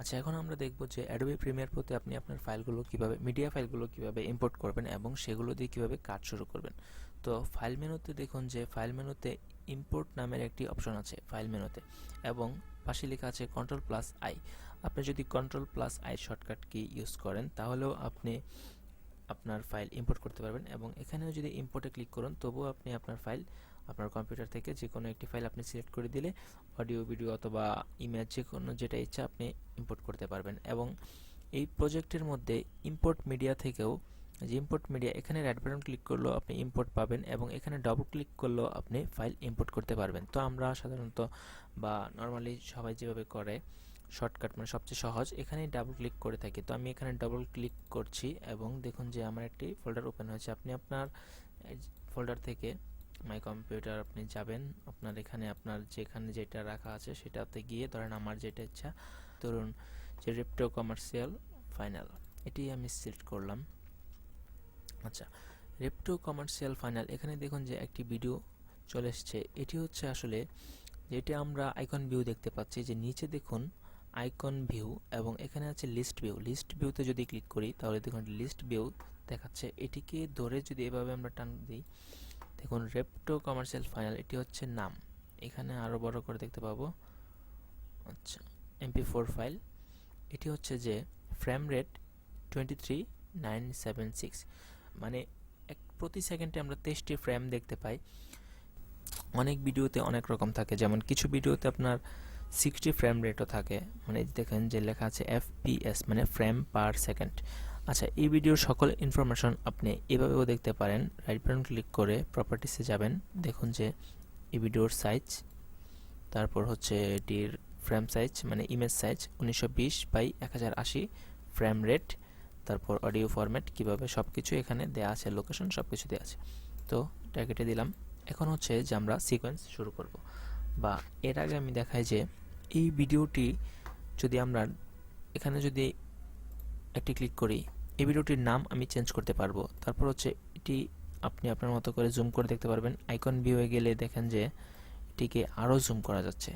আচ্ছা এখন আমরা দেখব যে অ্যাডোবি প্রিমিয়ার প্রতি আপনি আপনার ফাইলগুলো কীভাবে মিডিয়া ফাইলগুলো কীভাবে ইম্পোর্ট করবেন এবং সেগুলো দিয়ে কীভাবে কাজ শুরু করবেন। তো ফাইল মেনুতে দেখুন যে ফাইল মেনুতে ইম্পোর্ট নামের একটি অপশন আছে ফাইল মেনুতে এবং পাশে লেখা আছে কন্ট্রোল প্লাস আই আপনি যদি কন্ট্রোল প্লাস আই শর্টকাট কি ইউজ করেন, তাহলেও আপনি আপনার ফাইল ইম্পোর্ট করতে পারবেন এবং এখানেও যদি ইম্পোর্টে ক্লিক করুন, তবুও আপনি আপনার ফাইল আপনার কম্পিউটার থেকে যে কোনো একটি ফাইল আপনি সিলেক্ট করে দিলে অডিও ভিডিও অথবা ইমেজ যে কোনো যেটা ইচ্ছা আপনি ইম্পোর্ট করতে পারবেন। এবং এই প্রজেক্টের মধ্যে ইম্পোর্ট মিডিয়া থেকেও যে ইম্পোর্ট মিডিয়া এখানে রাইট বাটন ক্লিক করলেও আপনি ইম্পোর্ট পাবেন এবং এখানে ডবল ক্লিক করলেও আপনি ফাইল ইম্পোর্ট করতে পারবেন। তো আমরা সাধারণত বা নর্মালি সবাই যেভাবে করে শর্টকাট মানে সবচেয়ে সহজ এখানে ডাবল ক্লিক করে থাকি। তো আমি এখানে ডবল ক্লিক করছি এবং দেখুন যে আমার একটি ফোল্ডার ওপেন হয়েছে। আপনি আপনার ফোল্ডার থেকে মাই কম্পিউটার আপনি যাবেন। আপনার এখানে আপনার যেখানে যেটা রাখা আছে সেটাতে গিয়ে ধরেন আমার যেটা ইচ্ছা, ধরুন যে রেপ্টো কমার্শিয়াল ফাইনাল এটি আমি সিলেক্ট করলাম। আচ্ছা রেপ্টো কমার্শিয়াল ফাইনাল এখানে দেখুন যে একটি ভিডিও চলে এসছে। এটি হচ্ছে আসলে যেটি আমরা আইকন ভিউ দেখতে পাচ্ছি, যে নিচে দেখুন আইকন ভিউ এবং এখানে আছে লিস্ট ভিউ লিস্ট ভিউতে যদি ক্লিক করি, তাহলে দেখুন লিস্ট ভিউ দেখাচ্ছে। এটিকে ধরে যদি এভাবে আমরা টান দিই দেখুন রেপ্টো কমার্শিয়াল ফাইনাল এটি হচ্ছে নাম। এখানে আরও বড় করে দেখতে পাবো। আচ্ছা এমপি ফোর ফাইল এটি হচ্ছে যে frame rate twenty three nine seven six মানে এক, প্রতি সেকেন্ডে আমরা তেইশটি ফ্রেম দেখতে পাই। অনেক ভিডিওতে অনেক রকম থাকে, যেমন কিছু ভিডিওতে আপনার সিক্সটি ফ্রেম রেটও থাকে। মানে দেখেন যে লেখা আছে এফপিএস মানে ফ্রেম পার সেকেন্ড আচ্ছা এই ভিডিওর সকল ইনফরমেশন আপনি এভাবেও দেখতে পারেন। রাইট বাটন ক্লিক করে প্রপার্টিসে যাবেন। দেখুন যে এই ভিডিওর সাইজ তারপর হচ্ছে এটির ফ্রেম সাইজ মানে ইমেজ সাইজ উনিশশো বিশ বাই এক হাজার আশি ফ্রেম রেট তারপর অডিও ফরম্যাট কীভাবে সব কিছু এখানে দেওয়া আছে লোকেশন সব কিছু দেওয়া আছে। তো টার্গেটে দিলাম। এখন হচ্ছে যে আমরা সিকোয়েন্স শুরু করব। বা এর আগে আমি দেখাই যে এই ভিডিওটি যদি আমরা এখানে যদি একটি ক্লিক করি এই ভিডিওটির নাম আমি চেঞ্জ করতে পারব। তারপর হচ্ছে এটি আপনি আপনার মতো করে জুম করে দেখতে পারবেন। আইকন ভিউয়ে গেলে দেখেন যে এটিকে আরও জুম করা যাচ্ছে।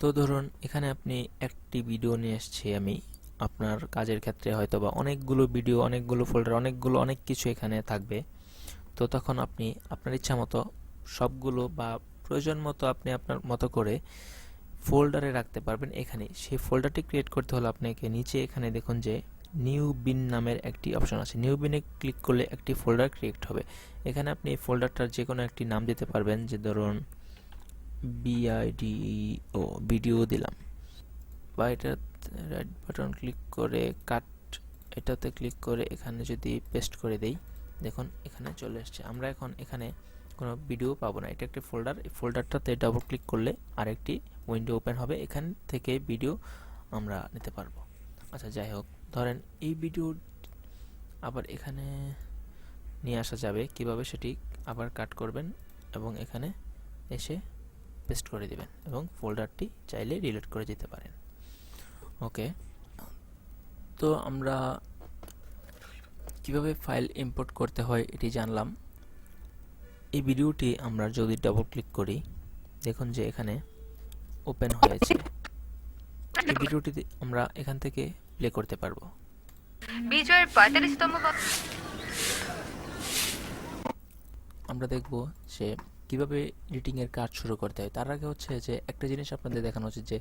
তো ধরুন, এখানে আপনি একটি ভিডিও নিয়ে এসছি আমি। আপনার কাজের ক্ষেত্রে হয়তো বা অনেকগুলো ভিডিও অনেকগুলো ফোল্ডার অনেকগুলো অনেক কিছু এখানে থাকবে। তো তখন আপনি আপনার ইচ্ছা মতো সবগুলো বা প্রয়োজন মতো আপনি আপনার মতো করে ফোল্ডারে রাখতে পারবেন। এখানে সেই ফোল্ডারটি ক্রিয়েট করতে হলে আপনাকে নিচে এখানে দেখুন যে নিউ বিন নামের একটি অপশন আছে। নিউ বিনে ক্লিক করলে একটি ফোল্ডার ক্রিয়েট হবে। এখানে আপনি এই ফোল্ডারটার যে কোনো একটি নাম দিতে পারবেন, যে ধরুন বিআইডিও ভিডিও দিলাম। বা এটা রাইট বাটন ক্লিক করে কাট এটাতে ক্লিক করে এখানে যদি পেস্ট করে দেই, দেখুন এখানে চলে এসছে। আমরা এখন এখানে কোনো ভিডিও পাবো না। এটা একটি ফোল্ডার। এই ফোল্ডারটাতে ডাবল ক্লিক করলে আরেকটি উইন্ডো ওপেন হবে। এখান থেকে ভিডিও আমরা নিতে পারব। আচ্ছা যাই হোক। ধরেন এই ভিডিও আবার এখানে নিয়ে আসা যাবে। কীভাবে সেটি আবার কাট করবেন এবং এখানে এসে পেস্ট করে দিবেন এবং ফোল্ডারটি চাইলে ডিলিট করে দিতে পারেন। ওকে তো আমরা কীভাবে ফাইল ইম্পোর্ট করতে হয় এটি জানলাম। এই ভিডিওটি আমরা যদি ডাবল ক্লিক করি, দেখুন যে এখানে ওপেন হয়েছে। এই ভিডিওটি আমরা এখান থেকে প্লে করতে পারব। বিজয়ের পঁয়তাল্লিশতম আমরা দেখব যে কীভাবে এডিটিং এর কাজ শুরু করতে হয়। তার আগে হচ্ছে যে একটা জিনিস আপনাদের দেখানো উচিত যে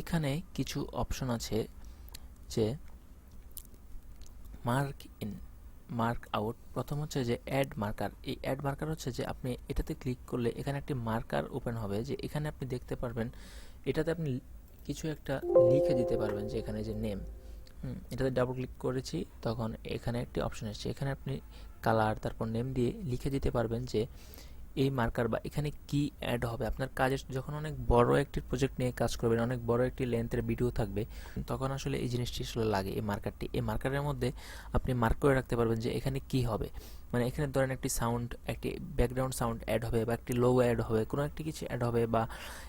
এখানে কিছু অপশন আছে যে মার্ক ইন মার্ক আউট প্রথম হচ্ছে যে অ্যাড মার্কার এই অ্যাড মার্কার হচ্ছে যে আপনি এটাতে ক্লিক করলে এখানে একটি মার্কার ওপেন হবে যে এখানে আপনি দেখতে পারবেন এটাতে আপনি কিছু একটা লিখে দিতে পারবেন যে এখানে যে নেম এটাতে ডাবল ক্লিক করেছি, তখন এখানে একটি অপশন এসেছে। এখানে আপনি কালার তারপর নেম দিয়ে লিখে দিতে পারবেন যে এই মার্কার বা এখানে কি অ্যাড হবে? আপনার কাজের যখন অনেক বড় একটি প্রজেক্ট নিয়ে কাজ করবেন, অনেক বড় একটি লেন্থের ভিডিও থাকবে, তখন আসলে এই জিনিসটি আসলে লাগে এই মার্কারটি এই মার্কারের মধ্যে আপনি মার্ক করে রাখতে পারবেন যে এখানে কি হবে। মানে এখানে ধরেন একটি সাউন্ড একটি ব্যাকগ্রাউন্ড সাউন্ড অ্যাড হবে বা একটি লোগো অ্যাড হবে, কোনো একটি কিছু অ্যাড হবে বা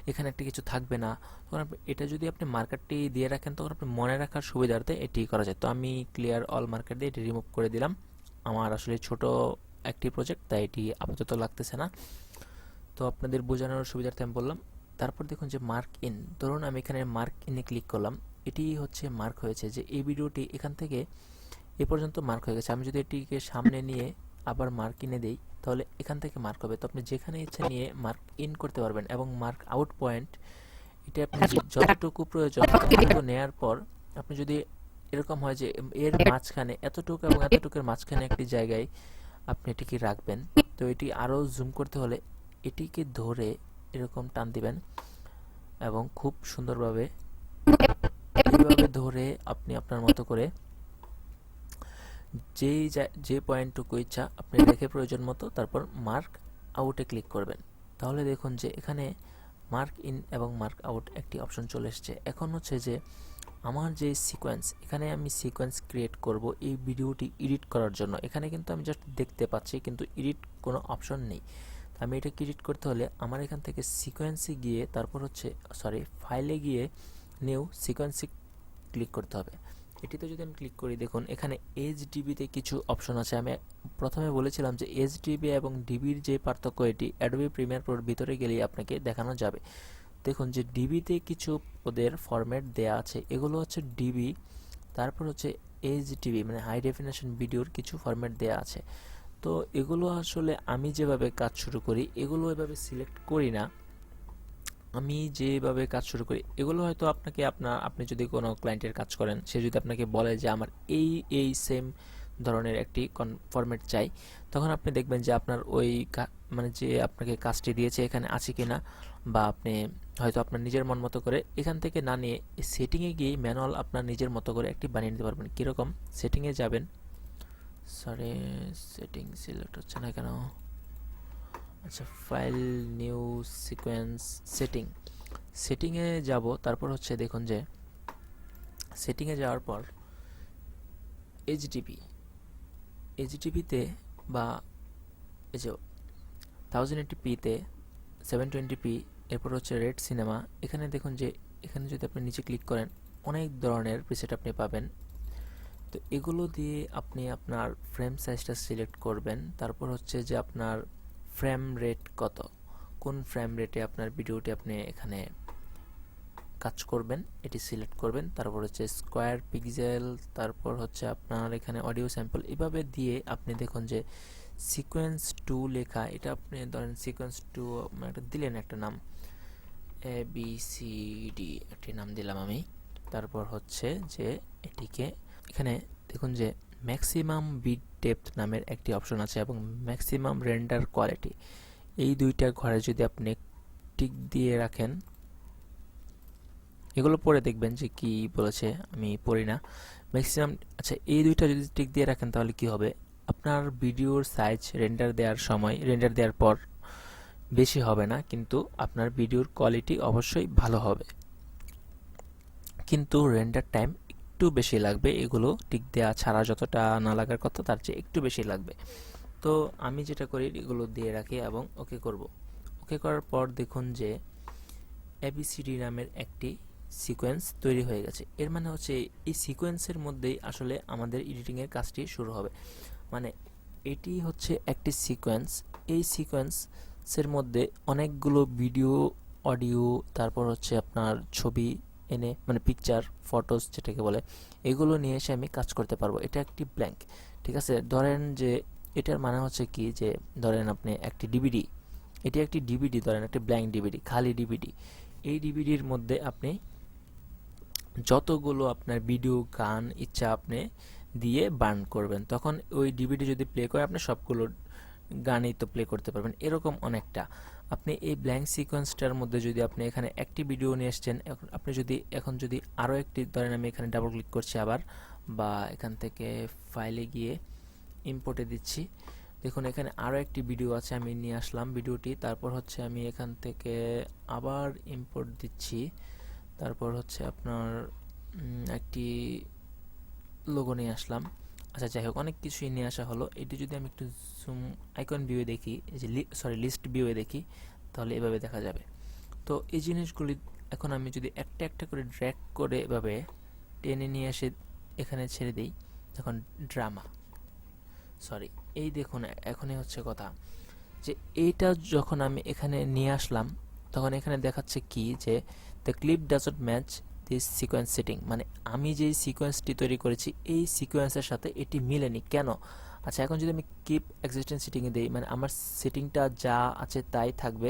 এখানে একটি কিছু থাকবে না, তখন এটা যদি আপনি মার্কারটি দিয়ে রাখেন, তখন আপনি মনে রাখার সুবিধার্থে এটি করা যায়। তো আমি ক্লিয়ার অল মার্কার দিয়ে এটি রিমুভ করে দিলাম। আমার আসলে ছোট একটি প্রজেক্ট তাই এটি আপাতত লাগতেছে না। তো আপনাদের বোঝানোর সুবিধার্থে আমি বললাম, তারপর দেখুন যে মার্ক ইন ধরুন আমি এখানে মার্ক ইনে ক্লিক করলাম, এটি হচ্ছে মার্ক হয়েছে যে এই ভিডিওটি এখান থেকে এ পর্যন্ত মার্ক হয়ে গেছে। আমি যদি এটিকে সামনে নিয়ে আবার মার্ক ইনে দেই, তাহলে এখান থেকে মার্ক হবে। তো আপনি যেখানে ইচ্ছা নিয়ে মার্ক ইন করতে পারবেন এবং মার্ক আউট পয়েন্ট এটা আপনি যতটুকু প্রয়োজন নেয়ার পর আপনি যদি এরকম হয় যে এর মাঝখানে, এতটুকু এবং এতটুকুর মাঝখানে একটি জায়গায় আপনি এটিকে রাখবেন। তো এটি আরও জুম করতে হলে এটিকে ধরে এরকম টান দিবেন এবং খুব সুন্দরভাবে ধরে আপনি আপনার মতো করে যেই যা- যে পয়েন্টটুকু ইচ্ছা আপনি রেখে প্রয়োজন মতো তারপর মার্ক আউটে ক্লিক করবেন। তাহলে দেখুন যে এখানে মার্ক ইন এবং মার্ক আউট একটি অপশন চলে এসেছে। এখন হচ্ছে যে আমার যে সিকোয়েন্স এখানে আমি সিকোয়েন্স ক্রিয়েট করব এই ভিডিওটি এডিট করার জন্য। এখানে কিন্তু আমি জাস্ট দেখতে পাচ্ছি, কিন্তু এডিট কোনো অপশন নেই। আমি এটাকে এডিট করতে হলে আমার এখান থেকে সিকোয়েন্সে গিয়ে তারপর হচ্ছে সরি ফাইলে গিয়ে নিউ সিকোয়েন্সে ক্লিক করতে হবে। এটিতে যদি আমি ক্লিক করি, দেখুন, এখানে এইচ ডিবিতে কিছু অপশন আছে। আমি প্রথমে বলেছিলাম যে এইচ ডিবি এবং ডিবির যে পার্থক্য, এটি অ্যাডোবি প্রিমিয়ার প্রোর ভিতরে গেলেই আপনাকে দেখানো যাবে। দেখুন যে ডিবিতে কিছু ওদের ফরম্যাট দেয়া আছে। এগুলো হচ্ছে ডিবি তারপর হচ্ছে এইচ ডিবি মানে হাই ডেফিনেশন ভিডিওর কিছু ফরম্যাট দেয়া আছে। তো এগুলো আসলে আমি যেভাবে কাজ শুরু করি, এগুলো এভাবে সিলেক্ট করি না। আমি যেভাবে কাজ শুরু করি, এগুলো হয়তো আপনাকে আপনার আপনি যদি কোনো ক্লায়েন্টের কাজ করেন, সে যদি আপনাকে বলে যে আমার এই এই সেম ধরনের একটি ফরম্যাট চাই, তখন আপনি দেখবেন যে আপনার ওই মানে যে আপনাকে কাজটি দিয়েছে এখানে আছে কি না বা আপনি হয়তো আপনার নিজের মন মতো করে এখান থেকে না নিয়ে সেটিংয়ে গিয়ে ম্যানুয়াল আপনার নিজের মতো করে একটি বানিয়ে নিতে পারবেন। কীরকম? সেটিংয়ে যাবেন। সরি সেটিং সিলেক্ট হচ্ছে না কেন? আচ্ছা ফাইল নিউ সিকোয়েন্স সেটিং সেটিংয়ে যাব, তারপর হচ্ছে দেখুন যে সেটিংয়ে যাওয়ার পর এইচডিপি এইচডিপিতে বা এই যে থাউজেন্ড এইটি পিতে সেভেন টোয়েন্টি পি এরপর হচ্ছে রেড সিনেমা এখানে দেখুন যে, এখানে যদি আপনি নিচে ক্লিক করেন, অনেক ধরনের প্রিসেট আপনি পাবেন। তো এগুলো দিয়ে আপনি আপনার ফ্রেম সাইজটা সিলেক্ট করবেন। তারপর হচ্ছে যে আপনার ফ্রেম রেট কত? কোন ফ্রেম রেটে আপনার ভিডিওটি আপনি এখানে কাজ করবেন, এটি সিলেক্ট করবেন, তারপর হচ্ছে স্কোয়ার পিক্সেল তারপর হচ্ছে আপনার এখানে অডিও স্যাম্পল এভাবে দিয়ে আপনি দেখুন যে সিকোয়েন্স টু লেখা, এটা আপনি ধরেন সিকোয়েন্স টু একটা দিলেন একটা নাম এ বি সি ডি একটি নাম দিলাম আমি। তারপর হচ্ছে যে এটিকে এখানে দেখুন যে ম্যাক্সিমাম বিট ডেপথ নামের একটি অপশন আছে এবং ম্যাক্সিমাম রেন্ডার কোয়ালিটি এই দুইটা ঘরে যদি আপনি টিক দিয়ে রাখেন, এগুলো পরে দেখবেন যে কি বলেছে, আমি পড়ি না। ম্যাক্সিমাম আচ্ছা এই দুইটা যদি টিক দিয়ে রাখেন তাহলে কি হবে? আপনার ভিডিওর সাইজ রেন্ডার দেওয়ার সময় রেন্ডার দেওয়ার পর বেশি হবে না, কিন্তু আপনার ভিডিওর কোয়ালিটি অবশ্যই ভালো হবে। কিন্তু রেন্ডার টাইম একটু বেশি লাগবে, এগুলো টিক দেওয়া ছাড়া যতটা না লাগার কথা তার চেয়ে একটু বেশি লাগবে। তো আমি যেটা করি, এগুলো দিয়ে রাখি এবং ওকে করব। ওকে করার পর দেখুন যে এবিসিডি নামের একটি সিকোয়েন্স তৈরি হয়ে গেছে। এর মানে হচ্ছে এই সিকোয়েন্সের মধ্যেই আসলে আমাদের এডিটিংয়ের কাজটি শুরু হবে। মানে এটি হচ্ছে একটি সিকোয়েন্স এই সিকোয়েন্সের মধ্যে অনেকগুলো ভিডিও অডিও তারপর হচ্ছে আপনার ছবি এনে মানে পিকচার ফটোস যেটাকে বলে, এগুলো নিয়ে এসে আমি কাজ করতে পারব। এটা একটি ব্ল্যাঙ্ক ঠিক আছে? ধরেন যে এটার মানে হচ্ছে কি যে, ধরেন আপনি একটি ডিভিডি এটি একটি ডিভিডি ধরেন একটি ব্ল্যাঙ্ক ডিভিডি খালি ডিভিডি এই ডিভিডির মধ্যে আপনি যতগুলো আপনার ভিডিও গান, ইচ্ছা আপনি দিয়ে বার্ন করবেন, তখন ওই ডিভিডি যদি প্লে করে আপনি সবগুলো গানই তো প্লে করতে পারবেন, এরকম অনেকটা। আপনি এই ব্ল্যাঙ্ক সিকোয়েন্সটার মধ্যে যদি আপনি এখানে একটি ভিডিও নিয়ে এসছেন আপনি যদি, এখন যদি আরও একটি, ধরেন আমি এখানে ডাবল ক্লিক করছি আবার, বা এখান থেকে ফাইলে গিয়ে ইম্পোর্টে দিচ্ছি। দেখুন, এখানে আরও একটি ভিডিও আছে, আমি নিয়ে আসলাম ভিডিওটি তারপর হচ্ছে আমি এখান থেকে আবার ইম্পোর্ট দিচ্ছি। তারপর হচ্ছে আপনার একটি লোগো নিয়ে আসলাম। আচ্ছা যাই হোক, অনেক কিছুই নিয়ে আসা হলো। এটি যদি আমি একটু জুম আইকন ভিউয়ে দেখি যে সরি লিস্ট ভিউয়ে দেখি, তাহলে এভাবে দেখা যাবে। তো এই জিনিসগুলি এখন আমি যদি একটা একটা করে ড্র্যাগ করে এভাবে টেনে নিয়ে এসে এখানে ছেড়ে দিই, তখন ড্রামা সরি এই দেখুন, এখনই হচ্ছে কথা। যে এইটা যখন আমি এখানে নিয়ে আসলাম, তখন এখানে দেখাচ্ছে কি? যে the clip doesn't match this sequence setting মানে আমি যেই সিকোয়েন্সটি তৈরি করেছি, এই সিকোয়েন্সের সাথে এটি মিলেনি। কেন? আচ্ছা এখন যদি আমি কিপ এক্সিস্টেন্স সেটিংয়ে দিই মানে আমার সেটিংটা যা আছে তাই থাকবে।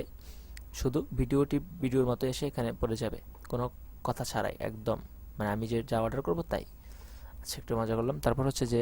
শুধু ভিডিওটি ভিডিওর মতো এসে এখানে পড়ে যাবে, কোনো কথা ছাড়াই, একদম। মানে আমি যে যা অর্ডার করব তাই। আচ্ছা একটু মজা করলাম। তারপর হচ্ছে যে